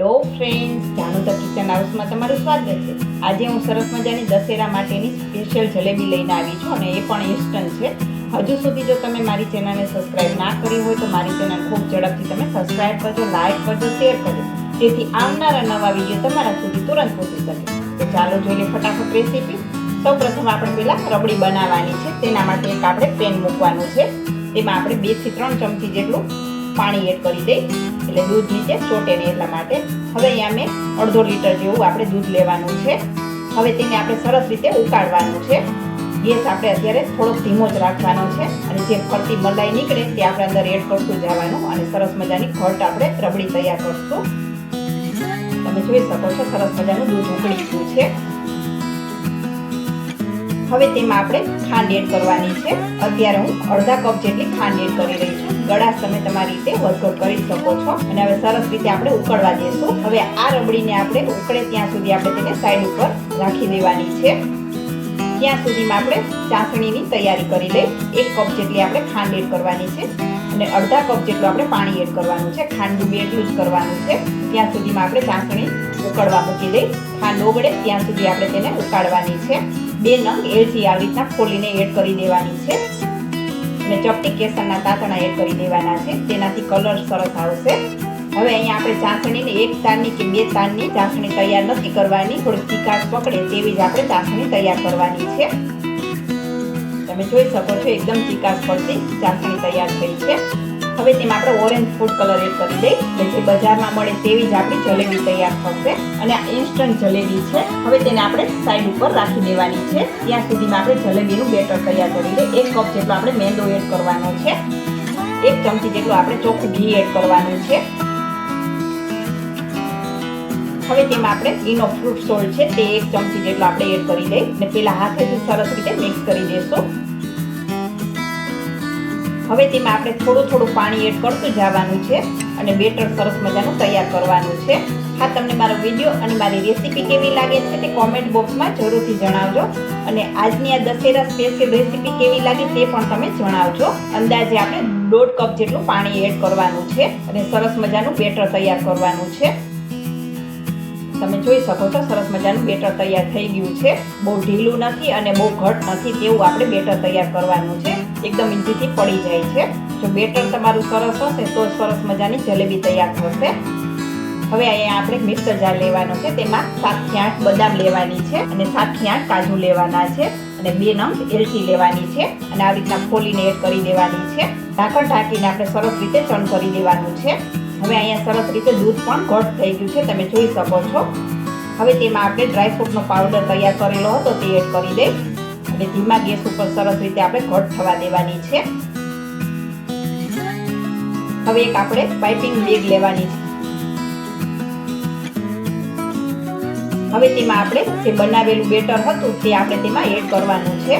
Friends જાણું the kitchen હાઉસમાં તમારું સ્વાગત છે. આજે હું સરસ મજાની દશેરા માટેની સ્પેશિયલ જલેબી લઈને આવી છું અને એ પણ ઇન્સ્ટન્ટ છે. હજુ સુધી જો તમે મારી ચેનલને સબસ્ક્રાઇબ ના કરી હોય તો મારી ચેનલ ખૂબ ઝડપથી તમે સબસ્ક્રાઇબ કરજો લાઈક કરજો શેર કરજો. જેથી આવનારા નવા વીડિયો તમારા સુધી તુરંત પહોંચી શકે. તો ચાલો જોઈએ ફટાફટ રેસીપી સૌ પ્રથમ આપણે પહેલાં રબડી બનાવવાની છે. તેના માટે એક આપણે પેન મૂકવાનું છે. તેમાં આપણે બેથી ત્રણ ચમચી જેટલું પાણી એડ કરી દઈ. એટલે દૂધ નીચે ચોટે નહીં એટલા માટે. હવે અહીંયા મેં અડધો લીટર જેવું આપણે દૂધ લેવાનું છે. હવે તેને આપણે સરસ રીતે ઉકાળવાનું છે. ગેસ આપણે અત્યારે થોડોક ધીમો જ રાખવાનો છે અને જે ફરતી મલાઈ નીકળે તે આપણે અંદર એડ કરતું જવાનું અને સરસ મજાની ઘટ આપણે રબડી તૈયાર કરશું. તમે જોઈ શકો છો સરસ મજાનું દૂધ ઉકળી ગયું છે. હવે તેમાં આપણે ખાંડ એડ કરવાની છે. અત્યારે હું અડધા કપ જેટલી ખાંડ એડ કરી રહી છું ગળાશ તમે તમારી રીતે વર્કઆઉટ કરી શકો છો. અને હવે સરસ રીતે આપણે ઉકળવા દેશું. હવે આ રબડીને આપણે ઉકળે ત્યાં સુધી આપણે તેને સાઈડ ઉપર રાખી દેવાની છે. ત્યાં સુધીમાં આપણે ચાસણીની તૈયારી કરી લઈ એક કપ જેટલી આપણે ખાંડ એડ કરવાની છે. અને અડધા કપ જેટલું આપણે પાણી એડ કરવાનું છે. ખાંડ ડૂબે જ કરવાનું છે. ત્યાં સુધીમાં આપણે ચાસણી ઉકળવા મૂકી દઈ ખાંડ ઓગળે ત્યાં સુધી આપણે તેને ઉકાળવાની છે. બે નંગ એલચી આવી રીતના ખોલીને એડ કરી દેવાની છે. અને ચપટી કેસરના તાતણા એડ કરી દેવાના છે. તેનાથી કલર સરસ આવશે. હવે અહીંયા આપણે ચાસણીને એક તારની કે બે તારની ચાસણી તૈયાર નથી કરવાની. થોડી ચીકાશ પકડે તેવી જ આપણે ચાસણી તૈયાર કરવાની છે. તમે જોઈ શકો છો, એકદમ ચીકાશ પડતી ચાસણી તૈયાર થઈ છે. હવે તેમાં આપણે ઓરેન્જ ફૂડ કલર એડ કરી દઈ. એટલે જે બજારમાં મળે તેવી જ આપણી જલેબી તૈયાર થશે અને આ ઇન્સ્ટન્ટ જલેબી છે. હવે તેને આપણે સાઈડ ઉપર રાખી દેવાની છે. ત્યાં સુધીમાં આપણે જલેબીનું બેટર તૈયાર કરી દઈએ. એક કપ જેટલો આપણે મેંદો એડ કરવાનો છે. એક ચમચી જેટલું આપણે ચોખ્ખું ઘી એડ કરવાનું છે. હવે તેમાં આપણે ઘીનો ફ્રૂટ સોલ્ટ છે તે એક ચમચી જેટલો આપણે એડ કરી દઈએ અને પેલા હાથેથી સરસ રીતે મિક્સ કરી દેશું. હવે તેમાં આપણે થોડું થોડું પાણી એડ કરતું જવાનું છે અને બેટર સરસ મજાનું તૈયાર કરવાનું છે. હા, તમને મારો વીડિયો અને મારી રેસીપી કેવી લાગે છે તે કોમેન્ટ બોક્સમાં જરૂરથી જણાવજો. અને આજની આ દશેરા સ્પેશિયલ રેસીપી કેવી લાગી તે પણ તમે જણાવજો. અંદાજે આપણે દોઢ કપ જેટલું પાણી એડ કરવાનું છે અને સરસ મજાનું બેટર તૈયાર કરવાનું છે. તમે જોઈ શકો છો સરસ મજાનું બેટર તૈયાર થઈ ગયું છે. બહુ ઢીલું નથી અને બહુ ઘટ નથી તેવું આપણે બેટર તૈયાર કરવાનું છે. એકદમ ઇઝીથી પડી જાય છે. જો બેટર તમારું સરસ હશે તો સરસ મજાની જલેબી તૈયાર થશે. હવે અહીંયા આપણે મિક્સર જાર લેવાનો છે. તેમાં સાતથી આઠ બદામ લેવાની છે અને સાતથી આઠ કાજુ લેવાના છે અને બે નંગ એલચી લેવાની છે અને આવી રીતના ખોલીને એડ કરી દેવાની છે. ઢાંકણ ઢાંકીને આપણે સરસ રીતે ચણ કરી દેવાનું છે. હવે અહીંયા સરસ રીતે દૂધ પણ ઘટ થઈ ગયું છે. તમે જોઈ શકો છો. હવે તેમાં આપણે ડ્રાયફ્રૂટનો પાવડર તૈયાર કરેલો હતો તે એડ કરી દઈ અને ધીમા ગેસ ઉપર સરસ રીતે આપણે ઘટ થવા દેવાની છે. હવે એક આપણે પાઇપિંગ બેગ લેવાની છે. હવે તેમાં આપણે જે બનાવેલું બેટર હતું તે આપણે તેમાં એડ કરવાનું છે.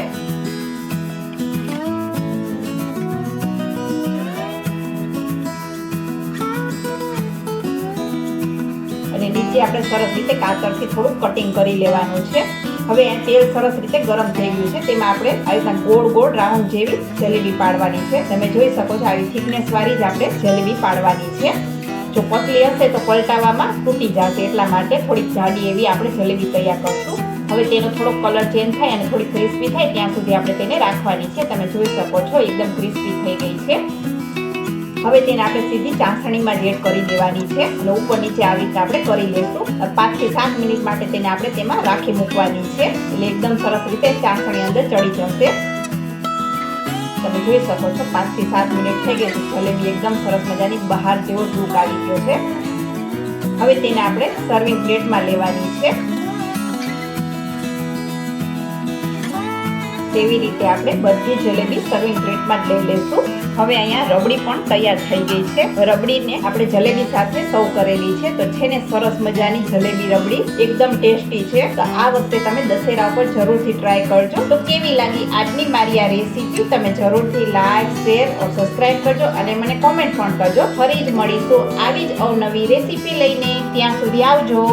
નીચે આપણે સરસ રીતે કાતરથી થોડું કટિંગ કરી લેવાનું છે. હવે તેલ સરસ રીતે ગરમ થઈ ગયું છે. તેમાં આપણે આવી ગોળ ગોળ રાઉન્ડ જેવી જલેબી પાડવાની છે. તમે જોઈ શકો છો આવી થિકનેસવાળી જ આપણે જલેબી પાડવાની છે. જો પતલી હશે તો પલટાવામાં તૂટી જશે. એટલા માટે થોડીક જાડી એવી આપણે જલેબી તૈયાર કરશું. હવે તેનો થોડો કલર ચેન્જ થાય અને થોડી ક્રિસ્પી થાય, ત્યાં સુધી આપણે તેને રાખવાની છે. તમે જોઈ શકો છો, એકદમ ક્રિસ્પી થઈ ગઈ છે. હવે તેને આપણે સીધી ચાસણીમાં એડ કરી દેવાની છે અને ઉપર નીચે આવી રીતે આપણે કરી લેશું. પાંચથી સાત મિનિટ માટે તેને આપણે તેમાં રાખી મૂકવાની છે. એટલે એકદમ સરસ રીતે ચાસણી અંદર ચડી જશે. તમે જોઈ શકો છો, પાંચથી સાત મિનિટ થઈ ગઈ જલેબી એકદમ સરસ મજાની બહાર જેવો લુક આવી ગયો છે. હવે તેને આપણે સર્વિંગ પ્લેટમાં લેવાની છે. તેવી રીતે આપણે બધી જલેબી સર્વિંગ પ્લેટમાં લઈ લઈશું. હવે અહીંયા રબડી પણ તૈયાર થઈ ગઈ છે. રબડીને આપણે જલેબી સાથે સર્વ કરેલી છે. તો છે ને સરસ મજાની જલેબી રબડી. એકદમ ટેસ્ટી છે. તો આ વખતે તમે દશેરા ઉપર જરૂરથી ટ્રાય કરજો. તો કેવી લાગી આજની મારી આ રેસીપી તમે જરૂરથી લાઈક શેર સબસ્ક્રાઈબ કરજો અને મને કોમેન્ટ પણ કરજો. ફરી જ મળીશું આવી જ અવનવી રેસીપી લઈને. ત્યાં સુધી આવજો.